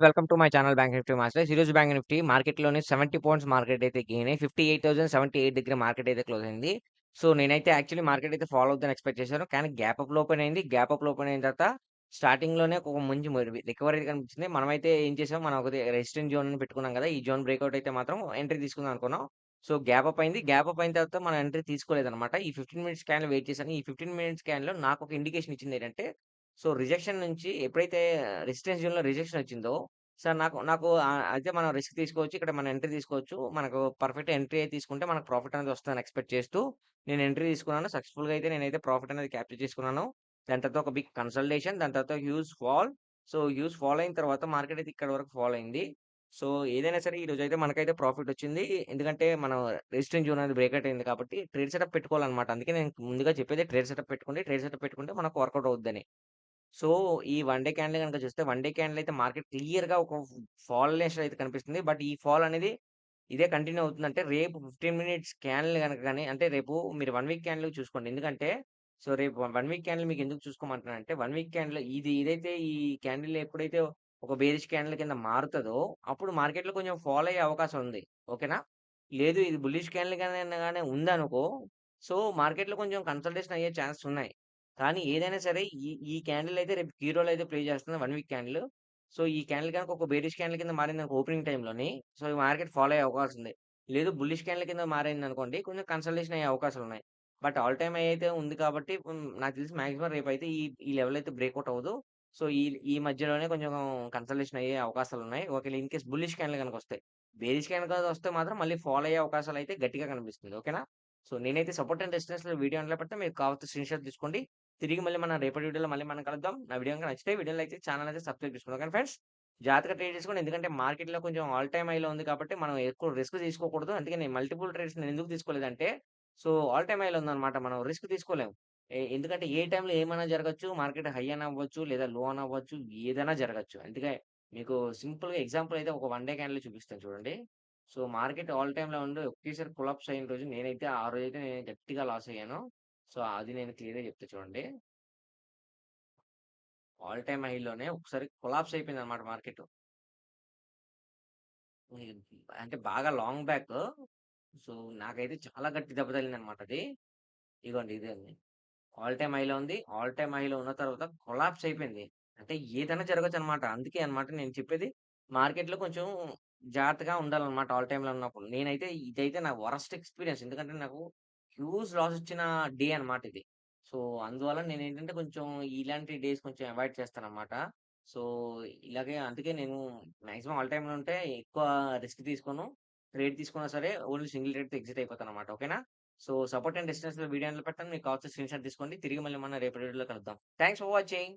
Guys welcome to my channel bank Nifty master ఈరోజు bank Nifty మార్కెట్లోనే seventy points market అయితే gain fifty eight thousand seventy eight దగ్గర market అయితే close అయింది. So నేనైతే actually market అయితే ఫాలో అవుతుందని ఎక్స్పెక్ట్ చేశాను. కానీ గ్యాప్ అప్ ఓపెన్ అయింది. గ్యాప్ అప్ ఓపెన్ అయిన తర్వాత స్టార్టింగ్లోనే ఒక మంచి రికవరీ కనిపించింది. మనమైతే ఏం చేసాం? మనం ఒక రెసిస్టెంట్ జోన్ అని పెట్టుకున్నాం కదా. ఈ జోన్ బ్రేక్అవుట్ అయితే మాత్రం ఎంట్రీ తీసుకుందాం అనుకున్నాం. సో గ్యాప్ అప్ అయింది. గ్యాప్ అప్ అయిన తర్వాత మనం ఎంట్రీ తీసుకోలేదన్నమాట. ఈ ఫిఫ్టీన్ మినిట్స్ స్కాన్ వెయిట్ చేశాను. ఈ ఫిఫ్టీన్ మినిట్స్ స్కాన్లో నాకు ఒక ఇండికేషన్ ఇచ్చింది ఏంటంటే సో రిజెక్షన్ నుంచి ఎప్పుడైతే రెసిడెన్స్ జోన్లో రిజెక్షన్ వచ్చిందో సార్ నాకు నాకు అయితే మనం రిస్క్ తీసుకోవచ్చు. ఇక్కడ మనం ఎంట్రీ తీసుకోవచ్చు. మనకు పర్ఫెక్ట్ ఎంట్రీ అయితే తీసుకుంటే మనకు ప్రాఫిట్ అనేది వస్తుందని ఎక్స్‌పెక్ట్ చేస్తూ నేను ఎంట్రీ తీసుకున్నాను. సక్సెస్‌ఫుల్‌గా అయితే నేనైతే ప్రాఫిట్ అనేది క్యాప్చర్ చేసుకున్నాను. దాని తర్వాత ఒక బిగ్ కన్సల్టేషన్ దాని తర్వాత huge fall. So huge fall అయిన తర్వాత మార్కెట్ అయితే ఇక్కడ వరకు ఫాల్ అయింది. సో ఏదైనా సరే ఈ రోజైతే మనకైతే ప్రాఫిట్ వచ్చింది. ఎందుకంటే మనం రెసిస్టెన్స్ జోన్ అనేది బ్రేక్అట్ అయింది కాబట్టి ట్రేడ్ సెటప్ పెట్టుకోవాలన్నమాట. అందుకే నేను ముందుగా చెప్పేది ట్రేడ్ సెటప్ పెట్టుకోండి. ట్రేడ్ సెటప్ పెట్టుకుంటే మనకు వర్కౌట్ అవుద్దని. సో, ఈ వన్ డే క్యాండిల్ గనక చూస్తే వన్ డే క్యాండిల్ అయితే మార్కెట్ క్లియర్‌గా ఒక ఫాల్‌నెస్ అయితే కనిపిస్తుంది. బట్ ఈ ఫాల్ అనేది ఇదే కంటిన్యూ అవుతుందంటే రేపు 15 మినిట్స్ క్యాండిల్ గనక గాని అంటే రేపు మీరు 1 వీక్ క్యాండిల్ చూసుకోండి. ఎందుకంటే సో రేపు 1 వీక్ క్యాండిల్ మీకు ఎందుకు చూసుకోమంటున్నానంటే 1 వీక్ క్యాండిల్ ఇది ఇదైతే ఈ క్యాండిల్ ఎప్పుడైతే ఒక బేరిష్ క్యాండిల్ కింద మారుతదో అప్పుడు మార్కెట్‌లో కొంచెం ఫాల్ అయ్యే అవకాశం ఉంది. ఓకేనా? లేదు ఇది బుల్లిష్ క్యాండిల్ గాని గాని ఉందనుకో సో మార్కెట్‌లో కొంచెం కన్సల్టేషన్ అయ్యే ఛాన్సెస్ ఉన్నాయి. కానీ ఏదైనా సరే ఈ ఈ క్యాండిల్ అయితే రేపు హీరోలో అయితే ప్లే చేస్తుంది వన్ వీక్ క్యాండిల్. సో ఈ క్యాండిల్ కనుక ఒక బేరిష్ క్యాండిల్ కింద మారిందనుకో ఓపెనింగ్ టైమ్‌లోని సో ఈ మార్కెట్ ఫాలో అయ్యే అవకాశం ఉంది. లేదు బుల్లిష్ క్యాండిల్ కింద మారిందనుకోండి కొంచెం కన్సల్టేషన్ అయ్యే అవకాశాలున్నాయి. బట్ ఆల్ టైమ్ హై అయితే ఉంది కాబట్టి హ్మ్, నాకు తెలిసి మాక్సిమం రేపైతే ఈ ఈ లెవెల్ అయితే బ్రేక్‌ఔట్ అవ్వదు. సో ఈ ఈ మధ్యలోనే కొంచెం కన్సల్టేషన్ అయ్యే అవకాశాలున్నాయి. ఒకవేళ ఇన్ కేస్ బుల్లిష్ క్యాండిల్ గనుక వస్తాయి బేరిష్ క్యాండిల్ గనుక వస్తే మాత్రం మళ్ళీ ఫాలో అయ్యే అవకాశాలు అయితే గట్టిగా కనిపిస్తుంది. ఓకేనా? సో నేనైతే సపోర్ట్ అండ్ రెసిస్టెన్స్‌లో వీడియో ఎండ్‌లో మీరు మీకు కావాల్సిన స్క్రీన్‌షాట్ తీసుకోండి. తిరిగి మళ్ళీ మనం రేపటి వీడియోలో మళ్ళీ మనం కలుద్దాం. నా వీడియో కనుక నచ్చితే వీడియోలో అయితే ఛానల్ అయితే సబ్స్క్రైబ్ చేసుకోండి. కానీ ఫ్రెండ్స్? జాగ్రత్తగా ట్రేడ్ చేసుకోండి. ఎందుకంటే మార్కెట్‌లో కొంచెం ఆల్ టైమ్ హైలో ఉంది కాబట్టి మనం ఎక్కువ రిస్క్ తీసుకోకూడదు. అందుకే నేను మల్టిపుల్ ట్రేడ్స్ నేను ఎందుకు తీసుకోలేదంటే సో ఆల్ టైమ్ హైలో ఉందన్నమాట. మనం రిస్క్ తీసుకోలేము. ఎందుకంటే ఏ టైంలో ఏమైనా జరగచ్చు మార్కెట్ హై అని అవ్వచ్చు. లేదా లో అని అవ్వచ్చు. ఏదైనా జరగచ్చు అందుకే మీకు సింపుల్‌గా ఎగ్జాంపుల్ అయితే ఒక వన్ డే క్యాండిల్ చూపిస్తాను చూడండి. సో మార్కెట్ ఆల్ టైంలో ఉండి ఒకేసారి కొలాప్స్ అయిన రోజు నేనైతే ఆ రోజు అయితే నేను గట్టిగా లాస్ అయ్యాను. సో అది నేను క్లియర్‌గా చెప్తా చూడండి. ఆల్ టైమ్ హైలోనే ఒకసారి కొలాప్స్ అయిపోయిందన్నమాట మార్కెట్. అంటే బాగా లాంగ్ బ్యాక్. సో నాకైతే చాలా గట్టి దెబ్బ తగిలిందన్నమాట అది. ఇదిగోండి ఇదే అండి. ఆల్ టైమ్ హైలో ఉంది. ఆల్ టైమ్ హైలో ఉన్న తర్వాత కొలాప్స్ అయిపోయింది. అంటే ఏదైనా జరగొచ్చన్నమాట. అందుకే అనమాట నేను చెప్పేది మార్కెట్‌లో కొంచెం జాగ్రత్తగా ఉండాలన్నమాట ఆల్ టైంలో ఉన్నప్పుడు. నేనైతే ఇదైతే నా వరస్ట్ ఎక్స్‌పీరియన్స్. ఎందుకంటే నాకు హ్యూజ్ లాస్ వచ్చిన డే అన్నమాట ఇది. సో అందువల్ల నేను ఏంటంటే కొంచెం ఇలాంటి డేస్ కొంచెం అవాయిడ్ చేస్తాను అనమాట సో ఇలాగే అందుకే నేను మాక్సిమం ఆల్ టైంలో ఉంటే ఎక్కువ రిస్క్ తీసుకోను. ట్రేడ్ తీసుకున్నా సరే ఓన్లీ సింగిల్ ట్రేడ్‌తో ఎగ్జిట్ అయిపోతానన్నమాట. ఓకేనా? So support and distance video పెట్టాను మీకు మీకు స్క్రీన్ షాట్ తీసుకోండి. తిరిగి మళ్ళీ మన రేపు వీడియోలో కలుద్దాం. Thanks for watching.